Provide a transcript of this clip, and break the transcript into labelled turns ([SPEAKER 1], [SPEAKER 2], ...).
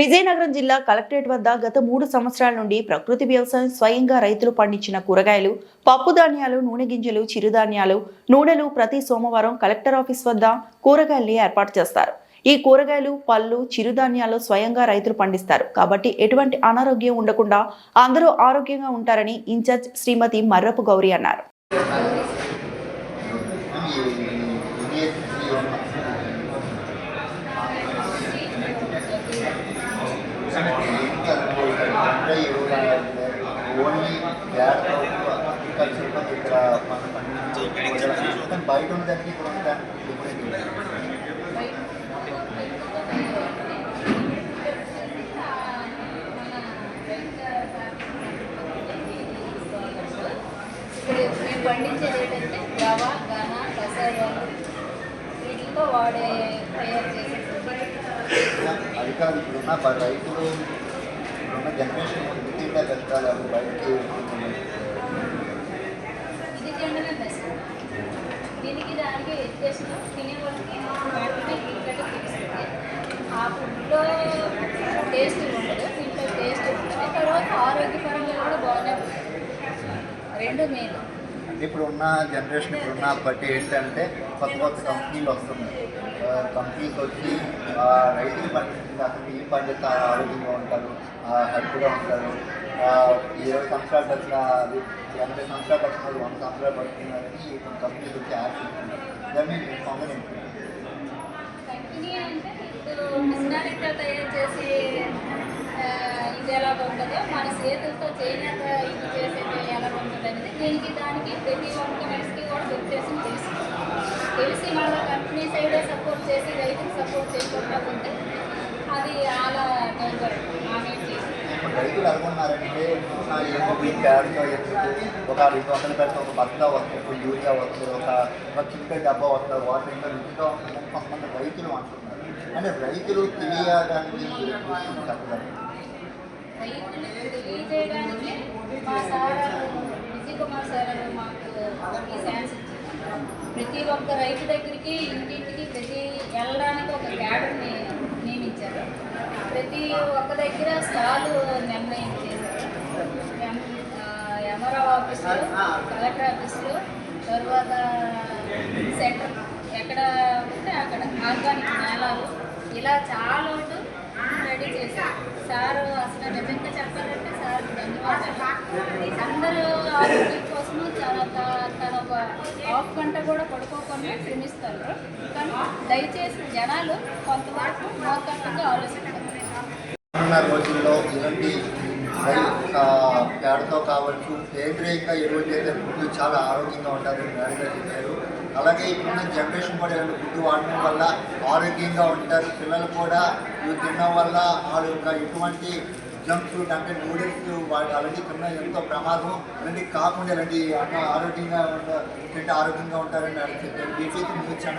[SPEAKER 1] విజయనగరం జిల్లా కలెక్టరేట్ వద్ద గత మూడు సంవత్సరాల నుండి ప్రకృతి వ్యవసాయం స్వయంగా రైతులు పండించిన కూరగాయలు పప్పు ధాన్యాలు నూనె గింజలు చిరుధాన్యాలు నూనెలు ప్రతి సోమవారం కలెక్టర్ ఆఫీస్ వద్ద కూరగాయల్ని ఏర్పాటు చేస్తారు. ఈ కూరగాయలు పళ్ళు చిరుధాన్యాలు స్వయంగా రైతులు పండిస్తారు. కాబట్టి ఎటువంటి అనారోగ్యం ఉండకుండా అందరూ ఆరోగ్యంగా ఉంటారని ఇన్ఛార్జ్ శ్రీమతి మర్రపు గౌరి అన్నారు.
[SPEAKER 2] ఓన్లీ అగ్రికల్చర్ ఇక్కడ మన పండించే బయట ఉన్నదానికి ఉన్నదానికి
[SPEAKER 3] ఇప్పుడు మేము పండించేది ఏంటంటే రవ ఘన కసాయాలు వీటితో వాడే తయారు చేసే
[SPEAKER 2] అది కాదు ఇప్పుడున్న రైతులు ఇప్పుడున్న జనరేషన్ బయటకి?
[SPEAKER 3] దీనికి దానికి వ్యత్యాసం ఆ ఫుడ్లో టేస్ట్ ఉండదు దీంట్లో టేస్ట్ ఉంటుంది. తర్వాత ఆరోగ్యపరంగా కూడా బాగానే రెండు మేలు
[SPEAKER 2] ఇప్పుడు ఉన్న జనరేషన్ ఇప్పుడున్న బట్టి ఏంటంటే కొత్త కొత్త కంపెనీలు వస్తున్నాయి ఆ, కంపెనీస్ వచ్చి రైతులు పండించింది అసలు ఏం పండితే ఆరోగ్యంగా ఉంటారు. హెల్త్గా ఉంటారు. ఇరవై సంవత్సరాలు అది ఎనభై సంవత్సరాలు వాళ్ళు వంద సంవత్సరాలు పడుతున్నారని కొన్ని
[SPEAKER 3] కంపెనీ అంటే ఇప్పుడు మిషనరీతో తయారు చేసి ఆ, ఇది ఎలాగ ఉంటుందో మన చేతులతో చేనేత ఇది చేసేది ఎలాగ ఉంటుంది అనేది దీనికి దానికి ప్రతి ఒక్క మనిషికి కూడా వ్యత్యాసం తెలుసు తెలిసి మళ్ళీ కంపెనీ సైడే
[SPEAKER 2] ఇప్పుడు రైతులు అనుకున్నారంటే ఆ, ఈ క్యారెట్గా ఎందుకు? ఒక రెండు వందల పెడితే ఒక బస్తా వస్తుంది ఒక యూరియా వస్తుంది ఒక ఒక చింత డబ్బా వస్తుంది వాటర్ ఇంకా రుచిగా కొంతమంది రైతులు అంటున్నారు. అంటే రైతులు తెలియడానికి చెప్పగలరు
[SPEAKER 3] ప్రతి ఒక్క రైతు దగ్గరికి ఇంటింటికి ప్రతి వెళ్ళడానికి ఒక క్యాడర్ని ఒక్క దగ్గర స్టాలు నిర్ణయం చేశారు ఎంఆర్ఓ ఆఫీసులో కలెక్టర్ ఆఫీసులో తర్వాత సెంటర్ ఎక్కడ ఉంటే అక్కడ ఆర్గానిక్ నేలాలు ఇలా చాలా ఉంటూ రెడీ చేశారు. సార్ అసలు నిజంగా చెప్పాలంటే సార్ ధన్యవాదాలు. అందరూ ఆరోగ్యం కోసం చాలా తన ఒక హాఫ్ గంట కూడా పడుకోకుండా శ్రమిస్తారు కానీ దయచేసి జనాలు కొంతవరకు మోకట్టుగా ఆలోచిస్తారు
[SPEAKER 2] ఉన్న రోజుల్లో ఇలాంటి పేడతో కావచ్చు సేంద్రియంగా ఎరువులు చేసే ఫుడ్ చాలా ఆరోగ్యంగా ఉంటారని మేడగా చెప్పారు. అలాగే ఇప్పుడున్న జనరేషన్ కూడా ఇలాంటి ఫుడ్ వాడడం వల్ల ఆరోగ్యంగా ఉంటారు. పిల్లలు కూడా ఇవి తినడం వల్ల వాళ్ళ యొక్క ఎటువంటి జంక్ ఫుడ్ అంటే నూడిల్స్ వాటి అలాంటి తిన్న ఎంతో ప్రమాదం. అలాంటి కాకుండా ఇలాంటి అన్న ఆరోగ్యంగా ఉండ ఆరోగ్యంగా ఉంటారని చెప్పారు. వీటికి న్యూస్